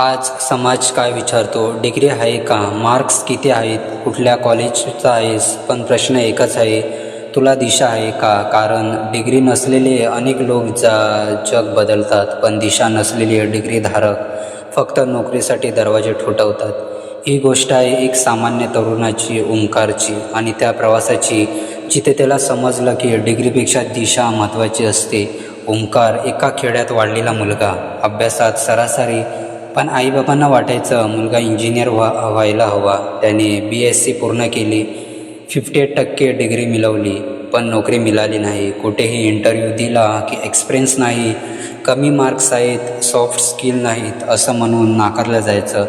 आज समाज काय विचारतो? डिग्री आहे का? मार्क्स किती आहेत? कुठल्या कॉलेजचा आहेस? पण प्रश्न एकच आहे तुला दिशा आहे का? कारण डिग्री नसलेले अनेक लोक जा जग बदलतात पण दिशा नसलेले डिग्रीधारक फक्त नोकरीसाठी दरवाजे ठोठवतात. ही गोष्ट आहे एक सामान्य तरुणाची ओंकारची आणि त्या प्रवासाची जिथे त्याला समजलं की डिग्रीपेक्षा दिशा महत्त्वाची असते. ओंकार एका खेड्यात वाढलेला मुलगा. अभ्यासात सरासरी पण आईबाबांना वाटायचं मुलगा इंजिनियर व्हा व्हायला हवा. त्याने बी एस सी पूर्ण केली. फिफ्टी एट टक्के डिग्री मिळवली पण नोकरी मिळाली नाही. कुठेही इंटरव्ह्यू दिला की एक्सपिरियन्स नाही. कमी मार्क्स आहेत सॉफ्ट स्किल नाहीत असं म्हणून नाकारलं जायचं.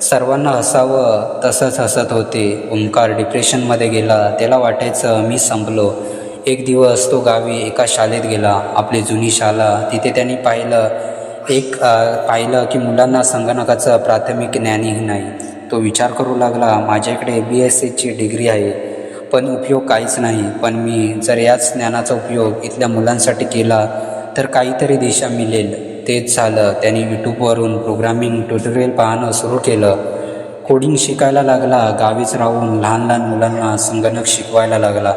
सर्वांना हसावं तसंच हसत होते. ओंकार डिप्रेशनमध्ये गेला. त्याला वाटायचं मी संपलो. एक दिवस तो गावी एका शाळेत गेला. आपली जुनी शाळा तिथे त्यांनी पाहिलं. एक पाहिलं की मुलांना संगणकाचं प्राथमिक ज्ञानही नाही. तो विचार करू लागला माझ्याकडे बी एस सीची डिग्री आहे पण उपयोग काहीच नाही. पण मी जर याच ज्ञानाचा उपयोग इथल्या मुलांसाठी केला तर काहीतरी दिशा मिळेल. तेच झालं. त्याने यूट्यूबवरून प्रोग्रामिंग ट्युटोरियल पाहणं सुरू केलं. कोडिंग शिकायला लागला. गावीच राहून लहान लहान मुलांना संगणक शिकवायला लागला.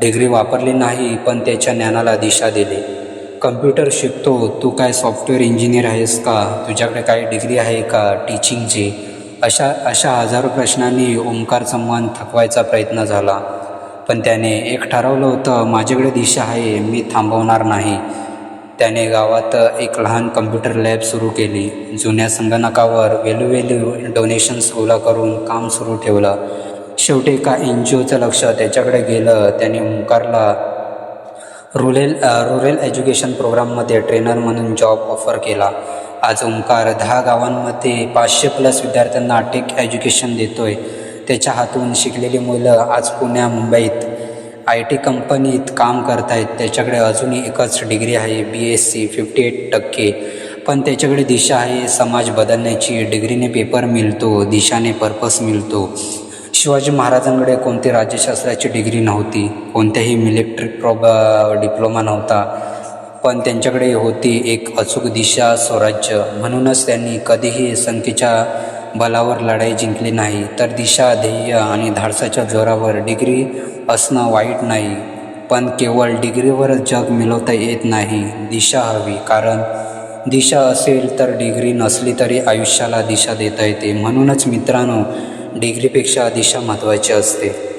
डिग्री वापरली नाही पण त्याच्या ज्ञानाला दिशा दिली. कम्प्युटर शिकतो तू काय सॉफ्टवेअर इंजिनियर आहेस का? तुझ्याकडे काही डिग्री आहे का टीचिंगची अशा अशा हजारो प्रश्नांनी ओंकारचं मन थकवायचा प्रयत्न झाला. पण त्याने एक ठरवलं होतं माझ्याकडे दिशा आहे मी थांबवणार नाही. त्याने गावात एक लहान कम्प्युटर लॅब सुरू केली. जुन्या संगणकावर वेलू डोनेशन्स ओला करून काम सुरू ठेवलं. शेवटी एका एन जी ओचं लक्ष त्याच्याकडे गेलं. त्याने ओंकारला रुरेल रुरल एज्युकेशन प्रोग्राममध्ये ट्रेनर म्हणून जॉब ऑफर केला. आज ओंकार दहा गावांमध्ये पाचशे प्लस विद्यार्थ्यांना टेक एज्युकेशन देतो आहे त्याच्या हातून शिकलेली मुलं आज पुण्या मुंबईत आय टी कंपनीत काम करत आहेत त्याच्याकडे अजूनही एकच डिग्री आहे B S C fifty eight टक्के. पण त्याच्याकडे दिशा आहे समाज बदलण्याची. डिग्रीने पेपर मिळतो दिशाने पर्पस मिळतो. शिवाजी महाराजांकडे कोणती राज्यशास्त्राची डिग्री नव्हती कोणत्याही मिलिटरी प्रॉब डिप्लोमा नव्हता पण त्यांच्याकडे होती एक अचूक दिशा स्वराज्य. म्हणूनच त्यांनी कधीही संख्येच्या बलावर लढाई जिंकली नाही तर दिशा ध्येय आणि धाडसाच्या जोरावर डिग्री असणं वाईट नाही. पण केवळ डिग्रीवरच जग मिळवता येत नाही दिशा हवी. कारण दिशा असेल तर डिग्री नसली तरी आयुष्याला दिशा देता येते. म्हणूनच मित्रांनो डिग्रीपेक्षा दिशा महत्त्वाची असते.